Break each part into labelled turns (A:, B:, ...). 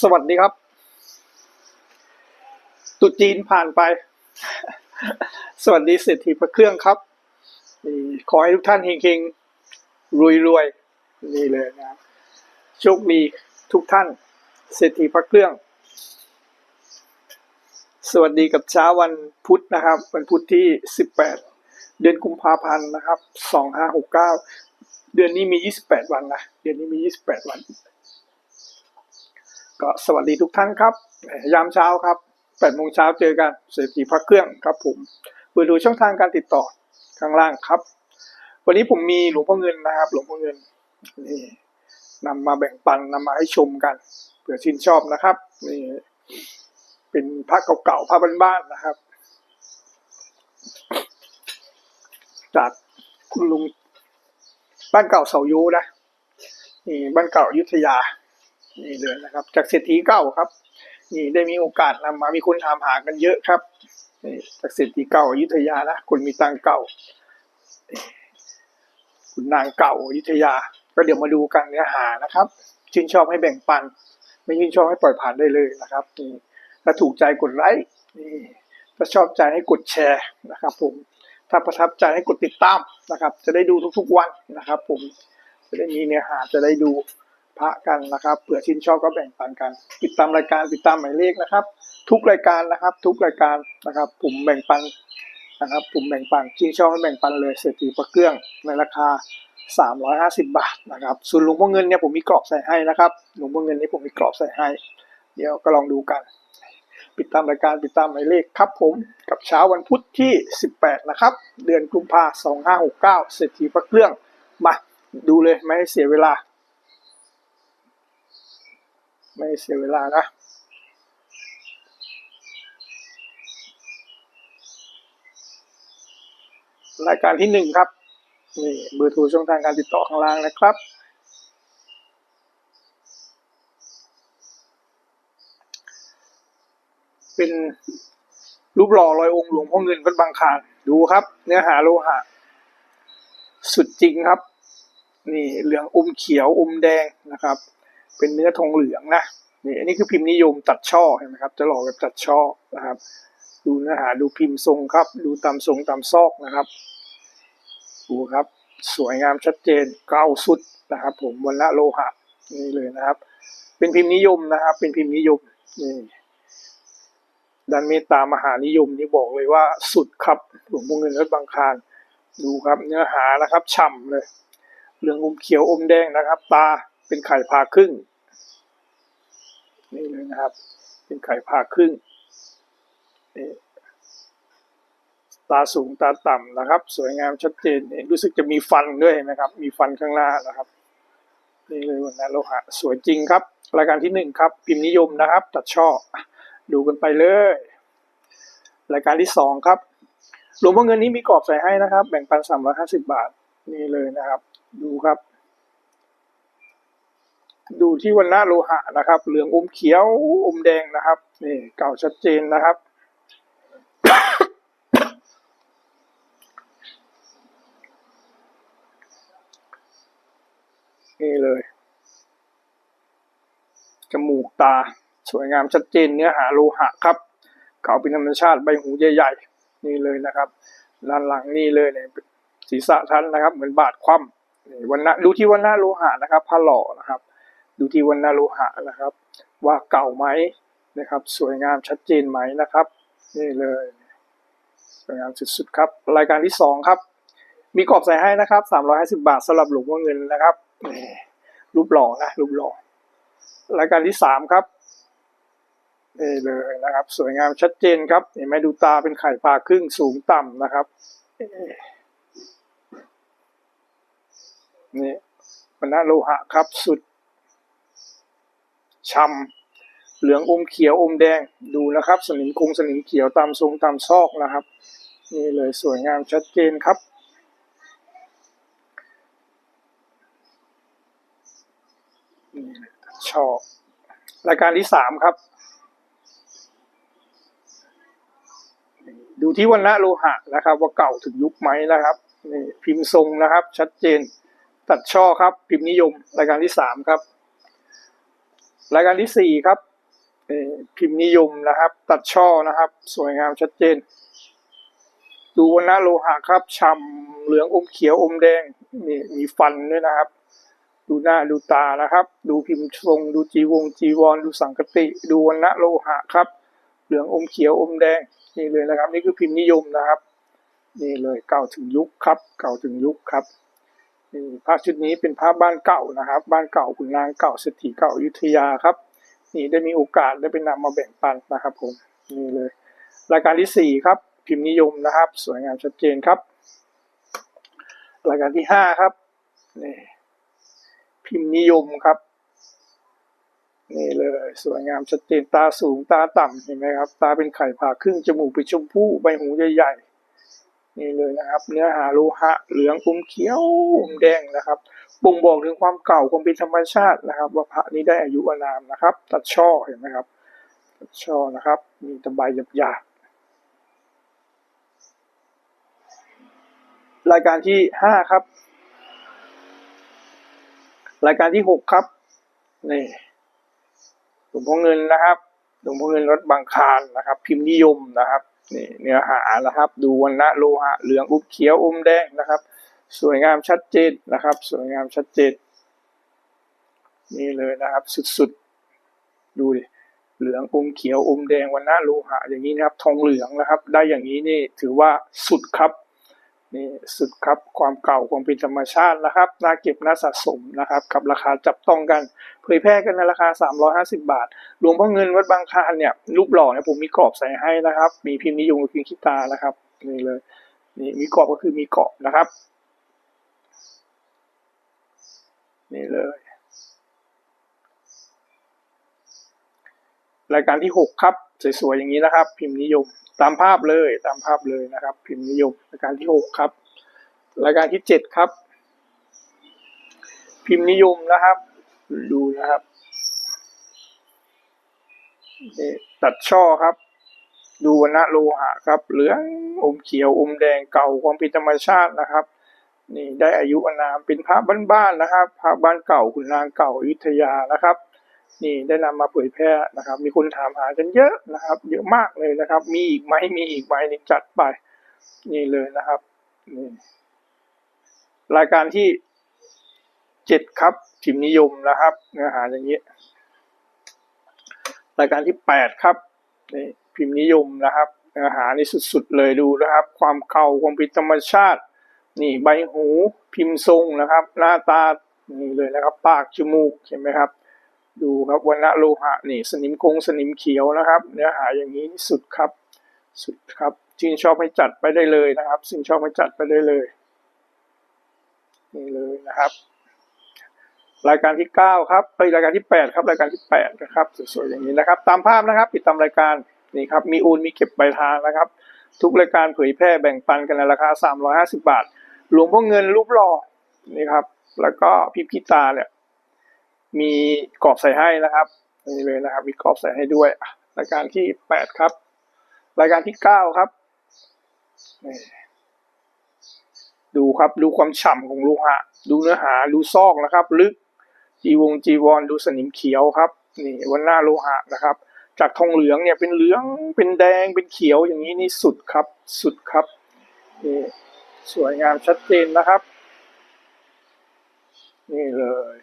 A: สวัสดีครับตรุษจีนผ่านไป สวัสดีเศรษฐีพระเครื่องครับนี่ขอให้ทุกท่านเฮงๆ รวยๆ นี่เลยนะครับโชคดีทุกท่านเศรษฐีพระเครื่อง สวัสดีกับเช้าวันพุธนะครับ วันพุธที่ 18 เดือนกุมภาพันธ์นะครับ 2569 เดือนนี้มี 28 วันนะ เดือนนี้มี 28 วัน ก็สวัสดีทุกท่านครับ ยามเช้าครับ8โมงเช้าเจอกันเศรษฐีพักเครื่องครับผมเปิดดูช่องทางการติดต่อข้างล่างครับ วันนี้ผมมีหลวงพ่อเงินนะครับ หลวงพ่อเงินนี่นำมาแบ่งปันนำมาให้ชมกันเผื่อชื่นชอบนะครับนี่เป็นพระเก่าๆพระบ้านๆนะครับ จากคุณลุงบ้านเก่าเสายูนะนี่บ้านเก่ายุทธยา นี่เลยนะครับ จากเศรษฐีเก่าครับ นี่ได้มีโอกาสนำมามีคนถามหากันเยอะครับนี่จากเศรษฐีเก่าอยุธยานะคนมีตังเก่าคุณนางเก่าอยุธยา ก็เดี๋ยวมาดูกันเนื้อหานะครับชื่นชอบให้แบ่งปัน ไม่ชื่นชอบให้ปล่อยผ่านได้เลยนะครับนี่ถ้าถูกใจกดไลค์นี่ถ้าชอบใจให้กดแชร์นะครับ ผมถ้าประทับใจให้กดติดตามนะครับ จะได้ดูทุกๆวันนะครับ ผมจะได้มีเนื้อหาจะได้ดู พระกันนะครับเผื่อชื่นชอบก็แบ่งปันกัน ติดตามรายการติดตามหมายเลขนะครับ ทุกรายการนะครับ ทุกรายการนะครับผมแบ่งปันนะครับผมแบ่งปันชื่นชอบให้แบ่งปันเลยเศรษฐีพระเครื่องในราคา 350 บาทนะครับส่วนหลวงพ่อเงินเนี่ยผมมีกรอบใส่ให้นะครับหลวงพ่อเงินนี่ผมมีกรอบใส่ให้ เดี๋ยวก็ลองดูกันติดตามรายการติดตามหมายเลขครับผมกับเช้าวันพุธที่ 18 นะครับ เดือนกุมภาพันธ์2569เศรษฐีพระเครื่องมาดูเลยไม่ให้เสียเวลา ไม่เสียเวลานะรายการที่หนึ่งครับนี่เบอร์โทรช่องทางการติดต่อข้างล่างนะครับ เป็นรูปหล่อลอยองค์หลวงพ่อเงินวัดบางคานดูครับ เนื้อหาโลหะ สุดจริงครับ นี่เหลืองอมเขียวอมแดงนะครับ เป็นเนื้อทองเหลืองนะนี่อันนี้คือพิมพ์นิยมตัดช่อเห็นไหมครับ จะหล่อแบบตัดช่อนะครับ ดูเนื้อหาดูพิมพ์ทรงครับ ดูตามทรงตามซอกนะครับดูครับ สวยงามชัดเจนเก้าสุดนะครับ ผมวันละโลหะนี่เลยนะครับ เป็นพิมพ์นิยมนะครับ เป็นพิมพ์นิยมนี่ดันเมตตามหานิยมนี่บอกเลยว่าสุดครับหลวงพ่อเงินวัดบางคานดูครับเนื้อหานะครับฉ่ำเลยเหลืองอมเขียวอมแดงนะครับ ตา เป็นไข่พาครึ่ง นี่เลยนะครับ เป็นไข่พาครึ่งตาสูงตาต่ำนะครับ สวยงามชัดเจนนี่รู้สึกจะมีฟันด้วยนะครับ มีฟันข้างหน้านะครับนี่เลยวันนั้นโลหะสวยจริงครับ รายการที่หนึ่งครับ พิมพ์นิยมนะครับ ตัดช่อดูกันไปเลย รายการที่สองครับหลวงพ่อเงินนี้มีกรอบใส่ให้นะครับ แบ่งปันสามร้อยห้าสิบบาทนี่เลยนะครับ ดูครับ ดูที่วันหน้าโลหะนะครับ เหลืองอมเขียวอมแดงนะครับนี่เก่าชัดเจนนะครับ นี่เลย จมูกตาสวยงามชัดเจนเนื้อหาโลหะครับเก่าเป็นธรรมชาติใบหูใหญ่ๆนี่เลยนะครับด้านหลังนี่เลยเนี่ยศีรษะท่านนะครับ เหมือนบาดคว่ำนี่วันหน้าดูที่วันหน้าโลหะนะครับผ้าหล่อนะครับ ดูที่วันนาโลหะนะครับ ว่าเก่าไหมนะครับ สวยงามชัดเจนไหมนะครับนี่เลยสวยงามสุดๆครับ รายการที่สองครับ มีกรอบใส่ให้นะครับสามร้อยห้าสิบาทสำหรับหลวงพ่อเงินนะครับรูปหล่อนะรูปหล่อรายการที่สามครับนี่เลยนะครับ สวยงามชัดเจนครับเห็นไหมดูตาเป็นไข่ปลาครึ่งสูงต่ำนะครับนี่วันนาโลหะครับสุด ช่ำเหลืองอมเขียวอมแดงดูนะครับ สนิมคงสนิมเขียวตามทรงตามซอกนะครับ นี่เลยสวยงามชัดเจนครับชอบรายการที่สามครับ ดูที่วันณะโลหะนะครับ ว่าเก่าถึงยุคไหมนะครับนี่พิมพ์ทรงนะครับ ชัดเจน ตัดช่อครับ พิมพ์นิยมรายการที่สามครับ รายการที่สี่ครับพิมพ์นิยมนะครับ ตัดช่อนะครับ สวยงามชัดเจน ดูวันหน้าโลหะครับฉ่ำเหลืองอมเขียวอมแดงนี่มีฟันด้วยนะครับ ดูหน้าดูตานะครับ ดูพิมพ์ทรง ดูจีวงจีวร ดูสังกติ ดูวันณะโลหะครับ เหลืองอมเขียวอมแดงนี่เลยนะครับ นี่คือพิมพ์นิยมนะครับ นี่เลยเก่าถึงยุคครับ เก่าถึงยุคครับ นี่พระชุดนี้เป็นพระบ้านเก่านะครับ บ้านเก่าขุนนางเก่าเศรษฐีเก่าอยุธยาครับ นี่ได้มีโอกาสได้ไปนำมาแบ่งปันนะครับผมนี่เลย รายการที่สี่ครับ พิมพ์นิยมนะครับ สวยงามชัดเจนครับ รายการที่ห้าครับนี่พิมพ์นิยมครับ นี่เลย สวยงามชัดเจนตาสูงตาต่ำเห็นไหมครับ ตาเป็นไข่ผ่าครึ่งจมูกเป็นชมพู่ใบหูใหญ่ๆ นี่เลยนะครับ เนื้อหาโลหะเหลืองอมเขียวอมแดงนะครับบ่งบอกถึงความเก่าความเป็นธรรมชาตินะครับ ว่าพระนี้ได้อายุอานามนะครับ ตัดช่อเห็นไหมครับ ตัดช่อนะครับ มีตะไบหยาบๆรายการที่ห้าครับ รายการที่หกครับนี่หลวงพ่อเงินนะครับหลวงพ่อเงินวัดบางคานนะครับ พิมพ์นิยมนะครับ นี่เนื้อหานะครับ ดูวันละโลหะเหลืองอุมเขียวอมแดงนะครับ สวยงามชัดเจนนะครับ สวยงามชัดเจนนี่เลยนะครับ สุดๆ ดูดิเหลืองอมเขียวอมแดงวันละโลหะอย่างนี้นะครับ ทองเหลืองนะครับ ได้อย่างนี้นี่ถือว่าสุดครับ นี่สุดครับความเก่าความเป็นธรรมชาตินะครับน่าเก็บน่าสะสมนะครับ กับราคาจับต้องกัน เผยแพร่กันในราคา 350 บาทหลวงพ่อเงินวัดบางคานเนี่ยรูปหล่อเนี่ยผมมีกรอบใส่ให้นะครับ มีพิมพ์นิยมกับพิมพ์คิตานะครับนี่เลยนี่มีกรอบก็คือมีกรอบนะครับ นี่เลย รายการที่หกครับ สวยๆอย่างนี้นะครับ พิมพ์นิยม ตามภาพเลยตามภาพเลยนะครับ พิมพ์นิยมรายการที่หกครับ รายการที่เจ็ดครับ พิมพ์นิยมนะครับ ดูนะครับนี่ตัดช่อครับ ดูวณะโลหะครับ เหลืองอมเขียวอมแดงเก่าความเป็นธรรมชาตินะครับนี่ได้อายุอนามเป็นพระบ้านๆนะครับพระบ้านเก่าขุนนางเก่าอยุธยานะครับ นี่ได้นำมาเผยแพร่นะครับ มีคนถามหากันเยอะนะครับ เยอะมากเลยนะครับ มีอีกไหมมีอีกไหมนี่จัดไป นี่เลยนะครับนี่รายการที่เจ็ดครับพิมพ์นิยมนะครับเนื้อหาอย่างนี้รายการที่แปดครับนี่พิมพ์นิยมนะครับเนื้อหานี่สุดๆเลยดูนะครับ ความเก่าความเป็นธรรมชาติ นี่ใบหูพิมพ์ทรงนะครับ หน้าตานี่เลยนะครับ ปากจมูกเห็นไหมครับ ดูครับวันณะโลหะนี่สนิมคงสนิมเขียวนะครับ เนื้อหาอย่างนี้สุดครับสุดครับชื่นชอบให้จัดไปได้เลยนะครับชื่นชอบให้จัดไปได้เลยนี่เลยนะครับ รายการที่เก้าครับไปรายการที่แปดครับ รายการที่แปดนะครับสวยๆอย่างนี้นะครับ ตามภาพนะครับติดตามรายการนี่ครับมีโอนมีเก็บปลายทางนะครับ ทุกรายการเผยแพร่แบ่งปันกันในราคา 350 บาท หลวงพ่อเงินรูปหล่อนี่ครับ แล้วก็พิพิตาเนี่ย มีกรอบใส่ให้นะครับนี่เลยนะครับ มีกรอบใส่ให้ด้วยรายการที่แปดครับ รายการที่เก้าครับนี่ดูครับดูความฉ่ำของโลูหะดูเนื้อหาดูซอกนะครับ ลึกจีวงจีวรดูสนิมเขียวครับนี่วันหน้าโลหะนะครับ จากทองเหลืองเนี่ยเป็นเหลืองเป็นแดงเป็นเขียวอย่างนี้นี่สุดครับ สุดครับนี่สวยงามชัดเจนนะครับ นี่เลย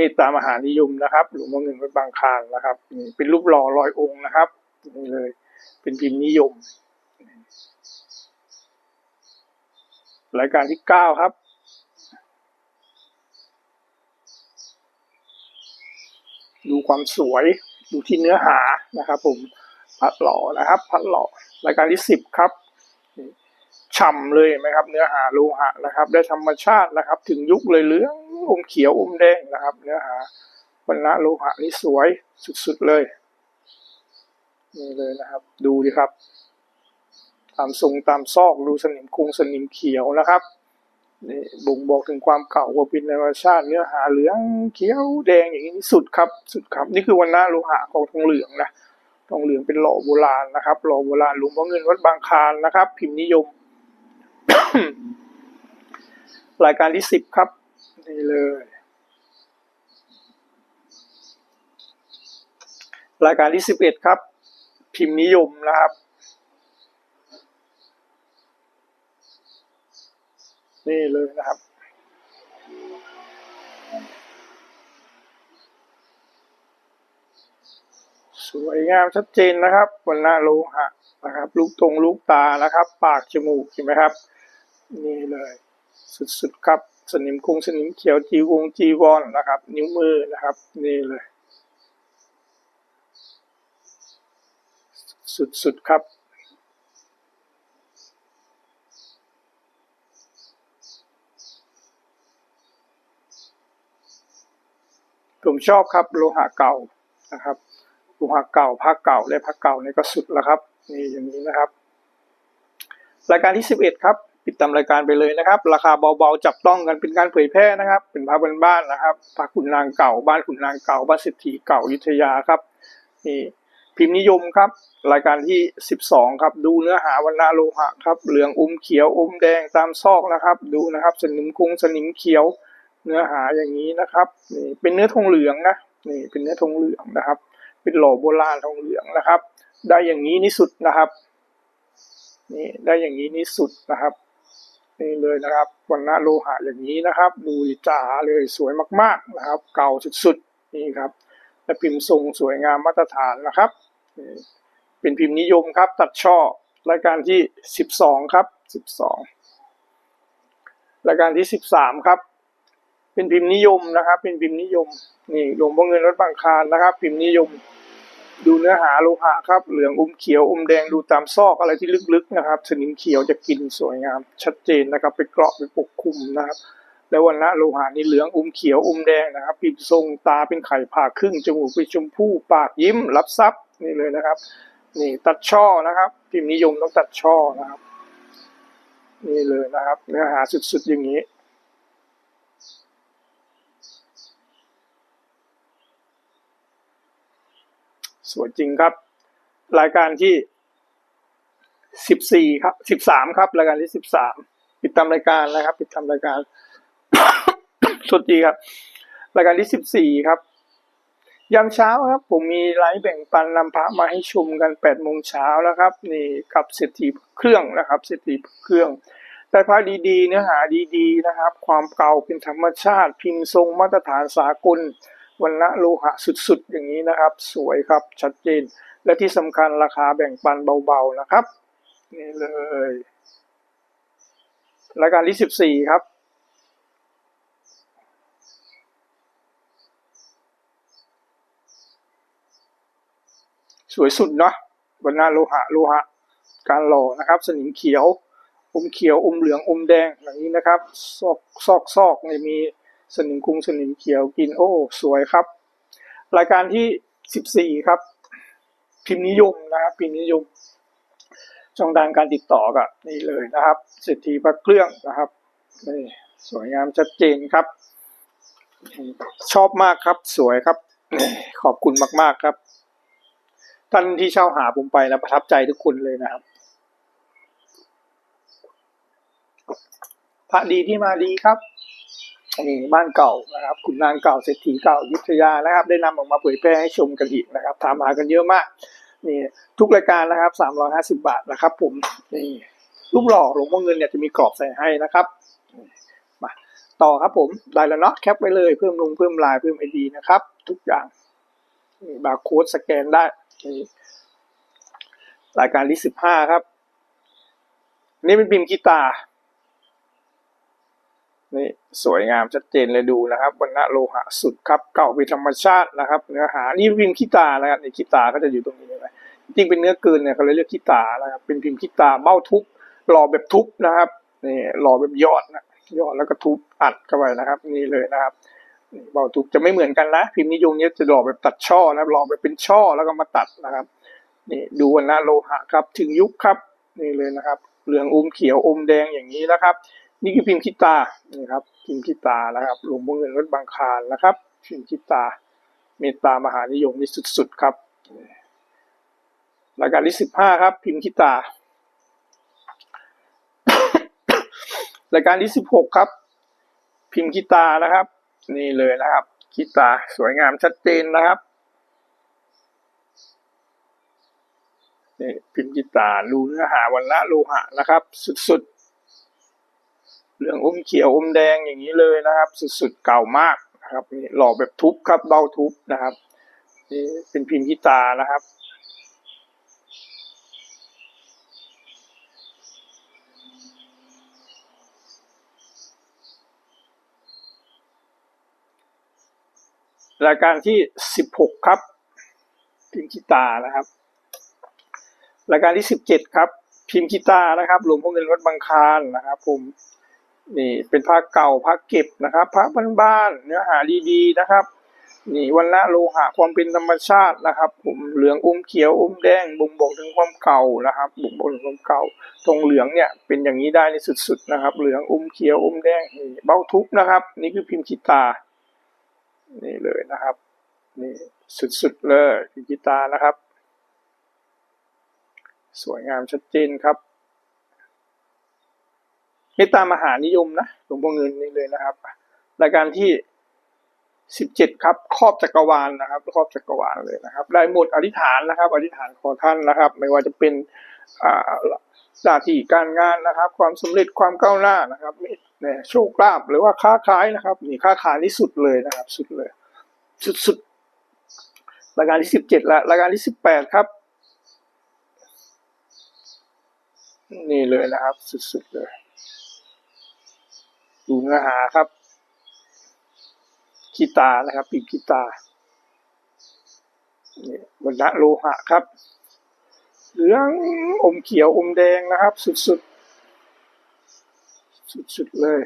A: มตตามหานิยมนะครับ หลวงพ่อเงินวัดบางคานนะครับ เป็นรูปหล่อร้อยองค์นะครับนี่เลย เป็นพิมพ์นิยม รายการที่เก้าครับดูความสวยดูที่เนื้อหานะครับ ผมพัดหล่อนะครับ พัดหล่อรายการที่สิบครับ ฉ่ำเลยนไหมครับ เนื้อหาโลหะนะครับ ได้ธรรมชาตินะครับ ถึงยุคเลยเหลืองอมเขียวอมแดงนะครับ เนื้อหาวันละโลหะนี่สวยสุดๆเลยนี่เลยนะครับ ดูดิครับ ตามทรงตามซอกดูสนิมคงสนิมเขียวนะครับนี่บ่งบอกถึงความเก่าว่าเป็นธรรมชาติเนื้อหาเหลืองเขียวแดงอย่างนี้สุดครับ สุดครับ นี่คือวันหน้าโลหะของทองเหลืองนะทองเหลืองเป็นหล่อโบราณนะครับหล่อโบราณหลวงพ่อเงินวัดบางคลานนะครับ พิมพ์นิยม รายการที่สิบครับ นี่เลย รายการที่สิบเอ็ดครับ พิมพ์นิยมนะครับ นี่เลยนะครับสวยงามชัดเจนนะครับวันหน้าโลหะนะครับ ลูกตรงลูกตานะครับ ปากจมูกเห็นไหมครับ นี่เลยสุดๆครับ สนิมคงสนิมเขียวจีวงจีวอนนะครับ นิ้วมือนะครับ นี่เลย สุดๆครับผมชอบครับโลหะเก่านะครับโลหะเก่าผ้าเก่าและผ้าเก่าเนี่ยก็สุดแล้วครับ นี่อย่างนี้นะครับ รายการที่สิบเอ็ดครับ ปิดตามรายการไปเลยนะครับ ราคาเบาๆจับต้องกันเป็นการเผยแพร่นะครับ เป็นพระบ้านๆนะครับพระขุนนางเก่าบ้านขุนนางเก่าบ้านเศรษฐีเก่ายุธยาครับนี่พิมพ์นิยมครับ รายการที่สิบสองครับ ดูเนื้อหาวันนาโลหะครับ เหลืองอมเขียวอมแดงตามซอกนะครับ ดูนะครับ สนิมคงสนิมเขียว เนื้อหาอย่างนี้นะครับนี่เป็นเนื้อทองเหลืองนะนี่เป็นเนื้อทองเหลืองนะครับ เป็นหล่อโบราณทองเหลืองนะครับ ได้อย่างนี้นี่สุดนะครับนี่ได้อย่างนี้นี่สุดนะครับ นี่เลยนะครับวันณะโลหะอย่างนี้นะครับดูจ๋าเลยสวยมากๆนะครับ เก่าสุดๆนี่ครับและพิมพ์ทรงสวยงามมาตรฐานนะครับเป็นพิมพ์นิยมครับ ตัดช่อรายการที่สิบสองครับสิบสองรายการที่สิบสามครับ เป็นพิมพ์นิยมนะครับ เป็นพิมพ์นิยมนี่หลวงพ่อเงินวัดบางคานนะครับ พิมพ์นิยม ดูเนื้อหาโลหะครับ เหลืองอมเขียวอมแดงดูตามซอกอะไรที่ลึกๆนะครับ สนิมเขียวจะกินสวยงาม ชัดเจนนะครับ ไปเกราะไปปกคลุมนะครับ แล้ววันละโลหะนี่เหลืองอมเขียวอมแดงนะครับพิมพ์ทรงตาเป็นไข่ผ่าครึ่งจมูกเป็นชมพู่ปากยิ้ม รับซับนี่เลยนะครับ นี่ตัดช่อนะครับ พิมพ์นิยมต้องตัดช่อนะครับ นี่เลยนะครับ เนื้อหาสุดๆอย่างนี้ สวยจริงครับ รายการที่สิบสี่ครับสิบสามครับ รายการที่สิบสามปิดตามรายการนะครับ ปิดตามรายการสวัสดีครับ รายการที่สิบสี่ครับยามเช้าครับ ผมมีไลฟ์แบ่งปันนำพระมาให้ชมกันแปดโมงเช้านะครับ นี่กับเศรษฐีเครื่องนะครับเศรษฐีเครื่องแต่พระดีๆ เนื้อหาดีๆนะครับ ความเก่าเป็นธรรมชาติ พิมพ์ทรงมาตรฐานสากล วันละโลหะสุดๆ อย่างนี้นะครับ สวยครับชัดเจน และที่สำคัญราคาแบ่งปันเบาๆนะครับ นี่เลยรายการที่สิบสี่ครับสวยสุดเนาะวันหน้าโลหะโลหะ การหล่อนะครับ สนิมเขียวอมเขียวอมเหลืองอมแดงอย่างนี้นะครับ ซอกซอกซอกเนี่ยมี สนิมคุงสนิมเขียวกินโอ้ สวยครับ รายการที่สิบสี่ครับ พิมพ์นิยมนะครับพิมพ์นิยมช่องทางการติดต่อกับนี่เลยนะครับเศรษฐีพระเครื่องนะครับนี่สวยงามชัดเจนครับ ชอบมากครับสวยครับ ขอบคุณมาก ๆครับ ท่านที่เช่าหาผมไปนะประทับใจทุกคนเลยนะครับพระดีที่มาดีครับ นี่บ้านเก่านะครับขุนนางเก่าเศรษฐีเก่ายุทธยานะครับ ได้นำออกมาเผยแพร่ให้ชมกันอีกนะครับ ถามหากันเยอะมากนี่ทุกรายการนะครับสามร้อยห้าสิบาทนะครับ ผมนี่รูปหล่อหลวงพ่อเงินเนี่ยจะมีกรอบใส่ให้นะครับมาต่อครับผมได้แล้วเนาะแคปไว้เลยเพิ่มลงเพิ่มลายเพิ่มไอดีนะครับ ทุกอย่างนี่บาร์โค้ดสแกนได้นี่รายการที่สิบห้าครับ นี่เป็นบิมกีตาร์ นี่สวยงามชัดเจนเลยดูนะครับวันณะโลหะสุดครับเก่าเป็นธรรมชาตินะครับ เนื้อหานี่พิมพ์ขี้ตานะครับในขี้ตาก็จะอยู่ตรงนี้เลยจริงเป็นเนื้อเกินเนี่ยเขาเลยเรียกขี้ตานะครับเป็นพิมพ์ขี้ตาเบ้าทุบหล่อแบบทุบนะครับนี่หล่อแบบยอดนะยอดแล้วก็ทุบอัดเข้าไปนะครับ นี่เลยนะครับเบ้าทุบจะไม่เหมือนกันนะพิมพ์นิยมเนี้ยจะหล่อแบบตัดช่อนะหล่อแบบเป็นช่อแล้วก็มาตัดนะครับนี่ดูวันณะโลหะครับถึงยุคครับนี่เลยนะครับเหลืองอมเขียวอมแดงอย่างนี้นะครับ นี่คือพิมพ์คิตานี่ครับ พิมพ์คิตานะครับหลวงพ่อเงินวัดบางคานนะครับ พิมพ์คิตา เมตตามหานิยมนี่สุดๆครับรายการที่สิบห้าครับ พิมพ์คิตารายการที่สิบหกครับ พิมพ์กีตานะครับ นี่เลยนะครับกีตาสวยงามชัดเจนนะครับนี่พิมพ์กีตารูเนื้อหาวันละโลหะนะครับ สุดๆ เหลืองอมเขียวอมแดงอย่างนี้เลยนะครับ สุดๆเก่ามากนะครับนี่หล่อแบบทุบครับเบาทุบนะครับนี่เป็นพิมพ์กีตานะครับรายการที่สิบหกครับ พิมพ์กีตานะครับ รายการที่สิบเจ็ดครับ พิมพ์กีตานะครับหลวงพ่อเงินวัดบางคานนะครับ ผม นี่เป็นผ้าเก่าผ้าเก็บนะครับผ้าบ้านๆเนื้อหาดีๆนะครับ นี่วันละโลหะความเป็นธรรมชาตินะครับ ผมเหลืองอมเขียวอมแดงบ่งบอกถึงความเก่านะครับบ่งบอกถึงความเก่าตรงเหลืองเนี่ยเป็นอย่างนี้ได้ในสุดๆนะครับ เหลืองอมเขียวอมแดงนี่เบ้าทุบนะครับ นี่คือพิมพ์กีตาร์นี่เลยนะครับนี่สุดๆเลยพิมพ์กีตาร์นะครับ สวยงามชัดเจนครับ มตตามหานิยมนะหลวงพ่อเงินนี่เลยนะครับรายการที่สิบเจ็ดครับครอบจักรวาลนะครับครอบจักรวาลเลยนะครับ ได้หมดอธิษฐานนะครับ อธิษฐานขอท่านนะครับ ไม่ว่าจะเป็นอ่าหน้าที่การงานนะครับ ความสำเร็จความก้าวหน้านะครับเนี่ยโชคลาภหรือว่าค้าขายนะครับนี่ค้าขายที่สุดเลยนะครับ สุดเลย สุดๆรายการที่สิบเจ็ดละรายการที่สิบแปดครับ นี่เลยนะครับ สุดๆเลย ดูเนื้อหาครับกีตาร์นะครับ ปีกกีตาร์นี่วันละโลหะครับ เหลืองอมเขียวอมแดงนะครับ สุดๆ สุดๆเลย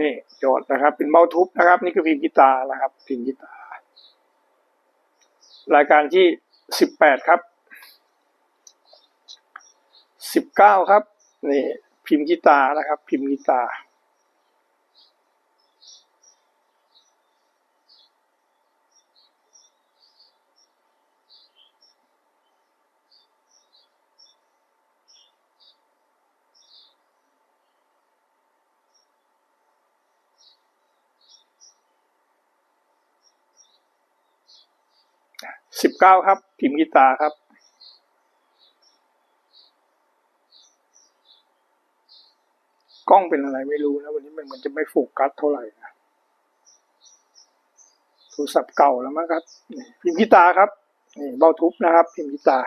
A: นี่จอดนะครับ เป็นเบ้าทุบนะครับ นี่คือพิมพ์กีตาร์นะครับพิมพ์กีตาร์ รายการที่สิบแปดครับสิบเก้าครับนี่พิมพ์กีตาร์นะครับ พิมพ์กีตาร์ สิบเก้าครับ พิมพ์กีตาครับ กล้องเป็นอะไรไม่รู้นะ วันนี้มันเหมือนจะไม่โฟกัสเท่าไหร่นะโทรศัพท์เก่าแล้วมั้งครับพิมพ์กีตาครับนี่เบ้าทุบนะครับ พิมพ์กีตา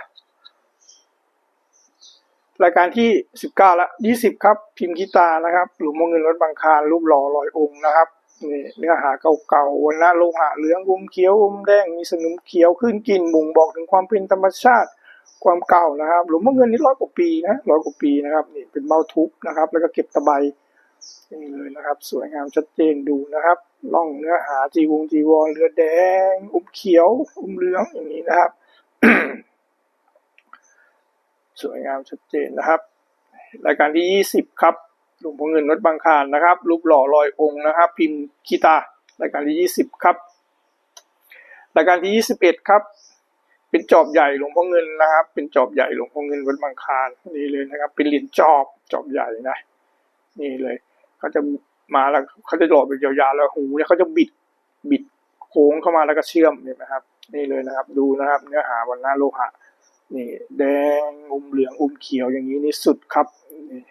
A: รายการที่สิบเก้าละยี่สิบครับ พิมพ์กีตานะครับ หลุมมงเงินรถบางคารรูปหล่อลอยองค์นะครับ เนื้อหาเก่าๆวันละโลหะเหลืองอมเขียวอมแดงมีสนิมเขียวขึ้นกลิ่นบ่งบอกถึงความเป็นธรรมชาติความเก่านะครับหลุมมงเงินนี่ร้อยกว่าปีนะร้อยกว่าปีนะครับนี่เป็นเบ้าทุบนะครับ แล้วก็เก็บตะไบนี่เลยนะครับ สวยงามชัดเจนดูนะครับล่องเนื้อหาจีวงจีวรเรือแดงอมเขียวอมเหลืองอย่างนี้นะครับ สวยงามชัดเจนนะครับ รายการที่ยี่สิบครับ หลวงพ่อเงินวัดบางคานนะครับ รูปหล่อลอยองค์นะครับ พิมพ์คีตารายการที่ยี่สิบครับ รายการที่ยี่สิบเอ็ดครับ เป็นจอบใหญ่หลวงพ่อเงินนะครับ เป็นจอบใหญ่หลวงพ่อเงินวัดบางคานนี่เลยนะครับ เป็นเหรียญจอบจอบใหญ่นะนี่เลยเขาจะมาแล้วเขาจะหล่อเป็นยาวๆแล้วหูเนี่ยเขาจะบิดบิดโค้งเข้ามาแล้วก็เชื่อมเห็นไหมครับ นี่เลยนะครับดูนะครับ เนื้อหาวันหน้าโลหะนี่แดงอมเหลืองอมเขียวอย่างนี้นี่สุดครับนี่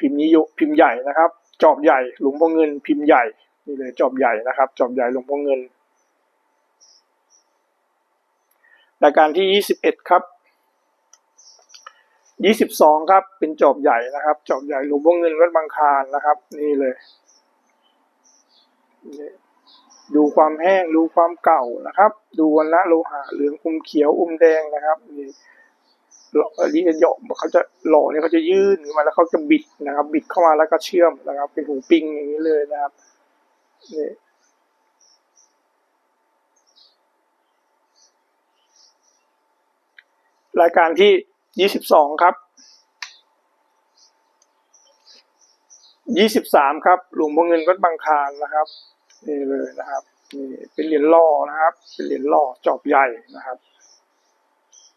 A: พิมพ์นี้ยพิมพ์ใหญ่นะครับ จอบใหญ่หลวงพ่อเงิน พิมพ์ใหญ่นี่เลยจอบใหญ่นะครับ จอบใหญ่หลวงพ่อเงินรายการที่ยี่สิบเอ็ดครับยี่สิบสองครับ เป็นจอบใหญ่นะครับ จอบใหญ่หลวงพ่อเงินวัดบางคานนะครับ นี่เลย ดูความแห้ง ดูความเก่านะครับ ดูวันละโลหะเหลืองอมเขียวอมแดงนะครับนี่ ล่ออันนี้จะเหยาะเขาจะหล่อเนี่ยเขาจะยื่นขึ้นมาแล้วเขาจะบิดนะครับ บิดเข้ามาแล้วก็เชื่อมนะครับ เป็นหูปิงอย่างนี้เลยนะครับนี่รายการที่ยี่สิบสองครับยี่สิบสามครับ หลวงพ่อเงินวัดบางคานนะครับนี่เลยนะครับนี่เป็นเหรียญหล่อนะครับ เป็นเหรียญหล่อจอบใหญ่นะครับ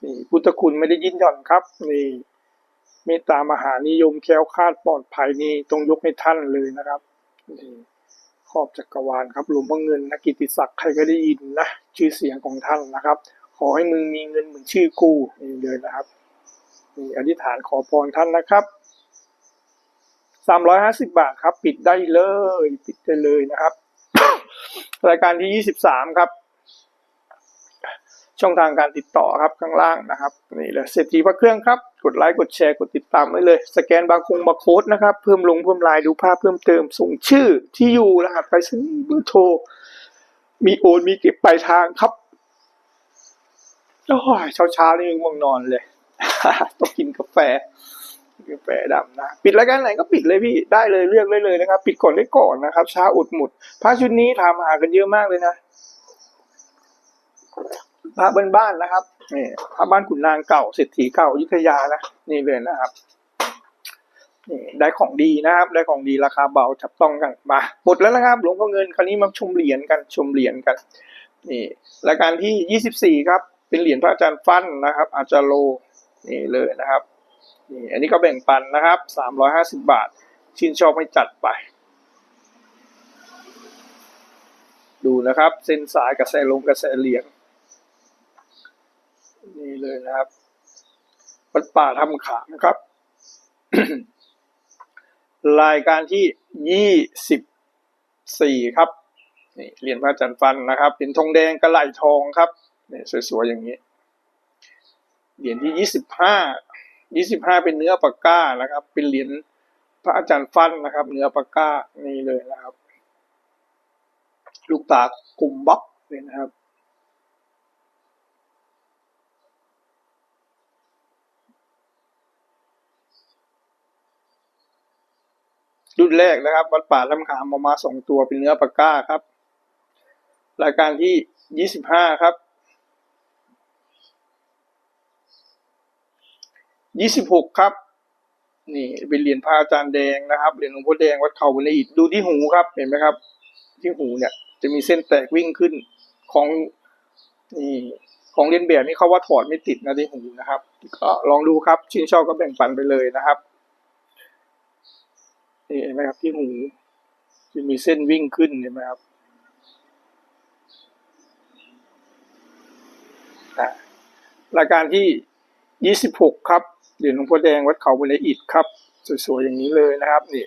A: นี่พุทธคุณไม่ได้ยินหย่อนครับ นี่เมตตามหานิยมแค้วคาดปลอดภัยนี่ต้องยกให้ท่านเลยนะครับนี่ครอบจักรวาลครับหลวงพ่อเงินนะกิติศักดิ์ใครก็ได้ยินนะชื่อเสียงของท่านนะครับ ขอให้มึงมีเงินเหมือนชื่อกูนี่เลยนะครับนี่อธิษฐานขอพรท่านนะครับสามร้อยห้าสิบาทครับ ปิดได้เลย ปิดได้เลยนะครับ รายการที่ยี่สิบสามครับ ช่องทางการติดต่อครับข้างล่างนะครับนี่เลยเศรษฐีพระเครื่องครับ กดไลค์กดแชร์กดติดตามไว้เลย สแกนบาร์คงบาร์โค้ดนะครับเพิ่มลงเพิ่มลายดูภาพเพิ่มเติมส่งชื่อที่อยู่รหัสไปรษณีย์เบอร์โทรมีโอนมีเก็บปลายทางครับโอ้ยเช้าเช้าๆนี่ง่วงนอนเลยต้องกินกาแฟกาแฟดำนะปิดรายการไหนก็ปิดเลยพี่ได้เลยเลือกได้เลยนะครับ ปิดก่อนได้ก่อนนะครับช้าอุดหมุดผ้าชุดนี้ถามหากันเยอะมากเลยนะ พระบ้านๆนะครับนี่พระบ้านขุนนางเก่าเศรษฐีเก่ายุธยานะนี่เลยนะครับนี่ได้ของดีนะครับ ได้ของดีราคาเบาจับต้องกันมาหมดแล้วนะครับ หลวงพ่อเงินคราวนี้มาชมเหรียญกันชมเหรียญกันนี่รายการที่ยี่สิบสี่ครับ เป็นเหรียญพระอาจารย์ฟันนะครับ อาจารโลนี่เลยนะครับนี่อันนี้ก็แบ่งปันนะครับสามร้อยห้าสิบบาท ชื่นชอบไม่จัดไป ดูนะครับ เส้นสายกระแสลงกระแสเหรียญ นี่เลยนะครับวัดป่าทำขามครับ รายการที่ยี่สิบสี่ครับนี่เหรียญพระจันทร์ฟันนะครับเป็นทองแดงกระไหลทองครับนี่สวยๆอย่างนี้เหรียญที่ยี่สิบห้ายี่สิบห้าเป็นเนื้อปากก้านะครับ เป็นเหรียญพระอาจารย์ฟันนะครับ เนื้อปากก้านี่เลยนะครับ ลูกตากลุ่มบล็อกเลยนะครับ รุ่นแรกนะครับ วัดป่าลำขามอามาสองตัวเป็นเนื้อปากก้าครับ รายการที่ยี่สิบห้าครับยี่สิบหกครับ นี่เป็นเหรียญพระอาจารย์แดงนะครับเหรียญหลวงพ่อแดงวัดเขาวันอีกดูที่หูครับเห็นไหมครับ ที่หูเนี่ยจะมีเส้นแตกวิ่งขึ้นของนี่ของเรียนแบบนี่เขาว่าถอดไม่ติดนะที่หูนะครับ ก็ลองดูครับชื่นชอบก็แบ่งปันไปเลยนะครับ นี่เห็นไหมครับที่หูจะมีเส้นวิ่งขึ้นเห็นไหมครับรายการที่ยี่สิบหกครับเหรียญหลวงพ่อแดงวัดเขาบนไออิฐครับ สวยๆอย่างนี้เลยนะครับนี่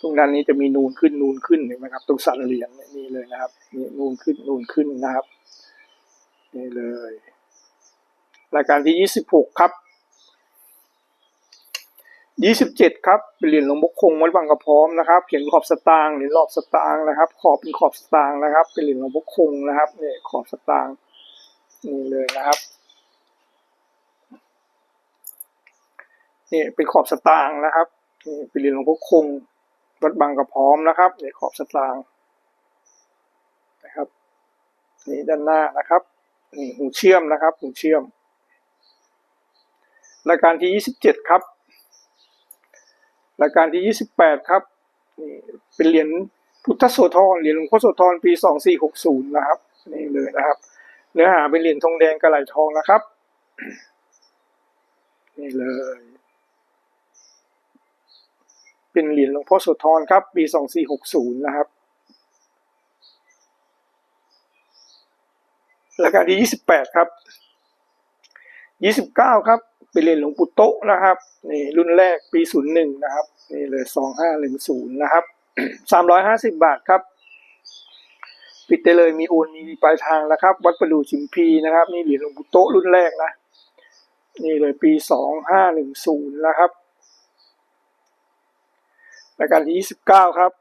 A: ตรงด้านนี้จะมีนูนขึ้นนูนขึ้นเห็นไหมครับ ตรงสันเหรียญนี่ยนี่เลยนะครับนี่นูนขึ้นนูนขึ้นนะครับนี่เลย รายการที่ยี่สิบหกครับ ยี่สิบเจ็ดครับเป็นเหรียญหลวงพ่อคงวัดบางกระพร้อมนะครับเขียนขอบสตางค์เหรียญรอบสตางค์นะครับ ขอบเป็นขอบสตางค์นะครับ เป็นเหรียญหลวงพ่อคงนะครับเนี่ยขอบสตางค์นี่เลยนะครับนี่เป็นขอบสตางค์นะครับนี่เป็นเหรียญหลวงพ่อคงวัดบางกระพร้อมนะครับเนี่ยขอบสตางค์นะครับนี่ด้านหน้านะครับนี่หูเชื่อมนะครับหูเชื่อมรายการที่ยี่สิบเจ็ดครับ รายการที่ยี่สิบแปดครับนี่เป็นเหรียญพุทธโสธรเหรียญหลวงพ่อโสธรปีสองสี่หกศูนย์นะครับนี่เลยนะครับ เนื้อหาเป็นเหรียญทองแดงกระไหลทองนะครับ นี่เลย เป็นเหรียญหลวงพ่อโสธรครับ ปีสองสี่หกศูนย์นะครับรายการที่ยี่สิบแปดครับยี่สิบเก้าครับ เป็นเรียญหลวงปู่โตะนะครับนี่รุ่นแรกปีศูนย์หนึ่งนะครับนี่เลยสองห้าหนึ่งศูนย์นะครับสามร้อยห้าสิบบาทครับ ปิดได้เลยมีโอนมีปลายทางนะครับ วัดประดู่ชิมพีนะครับ นี่เหรียญหลวงปู่โตะรุ่นแรกนะนี่เลยปีสองห้าหนึ่งศูนย์นะครับรายการที่ยี่สิบเก้าครับ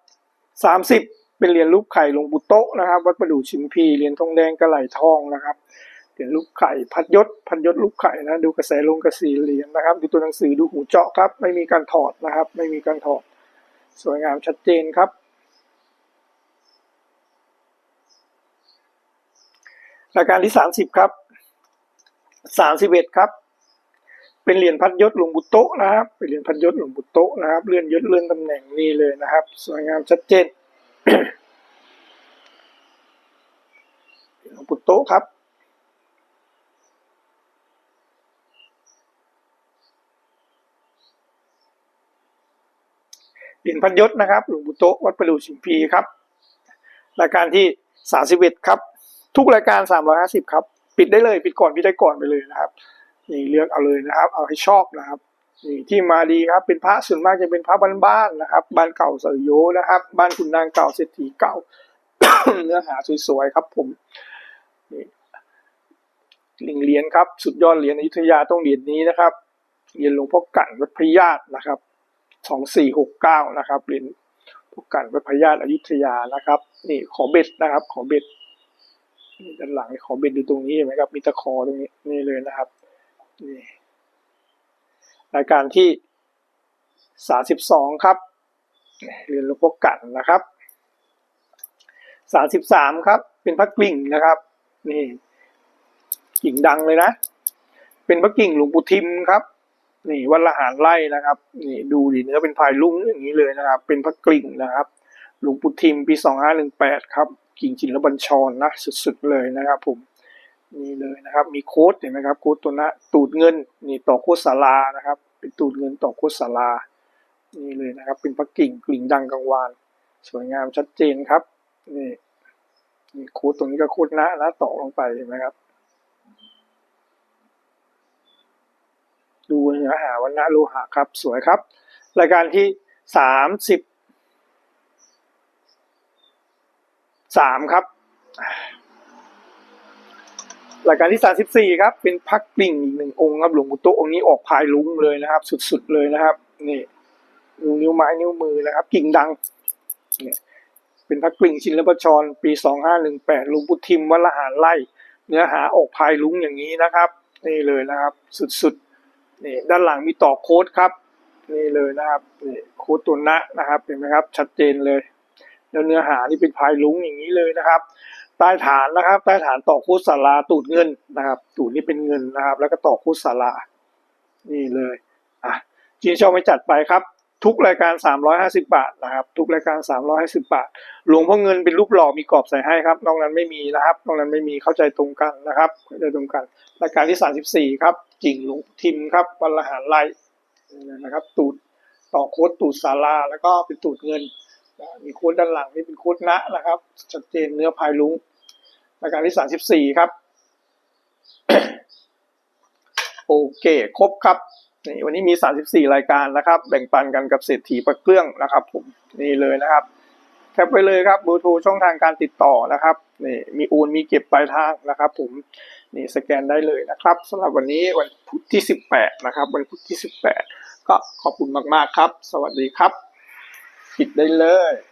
A: สามสิบเป็นเหรียญรูปไข่หลวงปู่โตะนะครับ วัดประดู่ชิมพีเหรียญทองแดงกระไหลทองนะครับ เหรียญลูกไข่พัดยศพัดยศลูกไข่นะดูกระแสลงกระสีเหรียญนะครับ ดูตัวหนังสือดูหูเจาะครับ ไม่มีการถอดนะครับ ไม่มีการถอด สวยงามชัดเจนครับรายการที่สามสิบครับสามสิบเอ็ดครับ เป็นเหรียญพัดยศหลวงบุตโตนะครับ เป็นเหรียญพัดยศหลวงบุตโตนะครับ เลื่อนยศเลื่อนตำแหน่งนี่เลยนะครับ สวยงามชัดเจนหลวงปู่โตครับ เหรียญพันยศนะครับหลวงปู่โตวัดประดู่ชิมพีครับ รายการที่สาสิบเอ็ดครับ ทุกรายการสามร้อยห้าสิบครับ ปิดได้เลยปิดก่อนปิดได้ก่อนไปเลยนะครับนี่เลือกเอาเลยนะครับ เอาให้ชอบนะครับนี่ที่มาดีครับเป็นพระส่วนมากจะเป็นพระบ้านๆนะครับ บ้านเก่าเสยโยนะครับ บ้านคุณนางเก่าเศรษฐีเก่า เนื้อหาสวยๆครับผมนี่ลิงเหรียญครับ สุดยอดเหรียญอยุธยาต้องเหรียญนี้นะครับเหรียญหลวงพ่อกั่นวัดพระญาตนะครับ สองสี่หกเก้านะครับเหรียญพ่อกั่นวัพระญาติอยุธยานะครับ นี่ขอเบ็ดนะครับ ขอเบ็ดด้านหลังขอเบ็ดดูตรงนี้เห็นไหมครับมีตะขอตรงนี้นี่เลยนะครับนี่รายการที่สาสิบสองครับเรียญหลวงพ่อกั่นนะครับสามสิบสามครับ เป็นพระกลิ่งนะครับ นี่กิ่งดังเลยนะ เป็นพระกิ่งหลวงปู่ทิมครับ นี่วัดละหารไล่นะครับนี่ดูดิเนื้อเป็นพายลุ้งอย่างนี้เลยนะครับ เป็นพระกลิ่งนะครับ หลวงปู่ทิมปีสองห้าหนึ่งแปดครับกิ่งจินรบัญชรนะสุดๆเลยนะครับผมนี่เลยนะครับ มีโค้ดเห็นไหมครับโค้ดตัวหนะตูดเงินนี่ต่อโค้ดสารานะครับ เป็นตูดเงินต่อโค้ดสารานี่เลยนะครับ เป็นพระกิ่งกลิ่งดังกังวาน สวยงามชัดเจนครับนี่นี่โค้ดตรงนี้ก็โค้ดนะนะต่อลงไปเห็นไหมครับ ดูเนื้อหาวันนะโลหะครับ สวยครับ รายการที่สามสิบสามครับ รายการที่สามสิบสี่ครับ เป็นพักกลิ่งอีกหนึ่งองค์ครับหลวงปู่โตองค์นี้ออกพายลุ้งเลยนะครับ สุดๆเลยนะครับนี่ดูนิ้วไม้นิ้วมือนะครับ กิ่งดังเนี่ยเป็นพระกลิ่งชินลประชรปีสองห้าหนึ่งแปดลุงพุทิมวัลหารไล่ เนื้อหาออกพายลุ้งอย่างนี้นะครับ นี่เลยนะครับ สุดๆ นี่ด้านหลังมีต่อโค้ดครับ นี่เลยนะครับนี่โค้ดตัวนะนะครับเห็นไหมครับ ชัดเจนเลยแล้วเนื้อหานี่เป็นพายลุงอย่างนี้เลยนะครับใต้ฐานนะครับใต้ฐานต่อโค้ดสาราตูดเงินนะครับ ตูดนี่เป็นเงินนะครับ แล้วก็ต่อโค้ดสารานี่เลยอะจีนชอบไม่จัดไปครับ ทุกรายการ 350 บาทนะครับ ทุกรายการ 350 บาท หลวงพ่อเงินเป็นรูปหล่อมีกรอบใส่ให้ครับนอกนั้นไม่มีนะครับนอกนั้นไม่มีเข้าใจตรงกันนะครับเข้าใจตรงกัน รายการที่ 34 ครับ จิงลวงทิมครับวันละหารไล่นะครับ ตูดต่อโค้ดตูดสาราแล้วก็เป็นตูดเงินมีโค้ดด้านหลังนี่เป็นโค้ดนะนะครับชัดเจนเนื้อพายลุงรายการที่34ครับ โอเค ครบครับนี่วันนี้มี34รายการนะครับ แบ่งปันกันกับเศรษฐีประเครื่องนะครับ ผมนี่เลยนะครับแคปไปเลยครับเบอร์โทรช่องทางการติดต่อนะครับนี่มีโอนมีเก็บปลายทางนะครับ ผม นี่สแกนได้เลยนะครับสำหรับวันนี้วันพุธที่ 18 นะครับ วันพุธที่ 18 ก็ขอบคุณมาก ๆ ครับ สวัสดีครับ ปิดได้เลย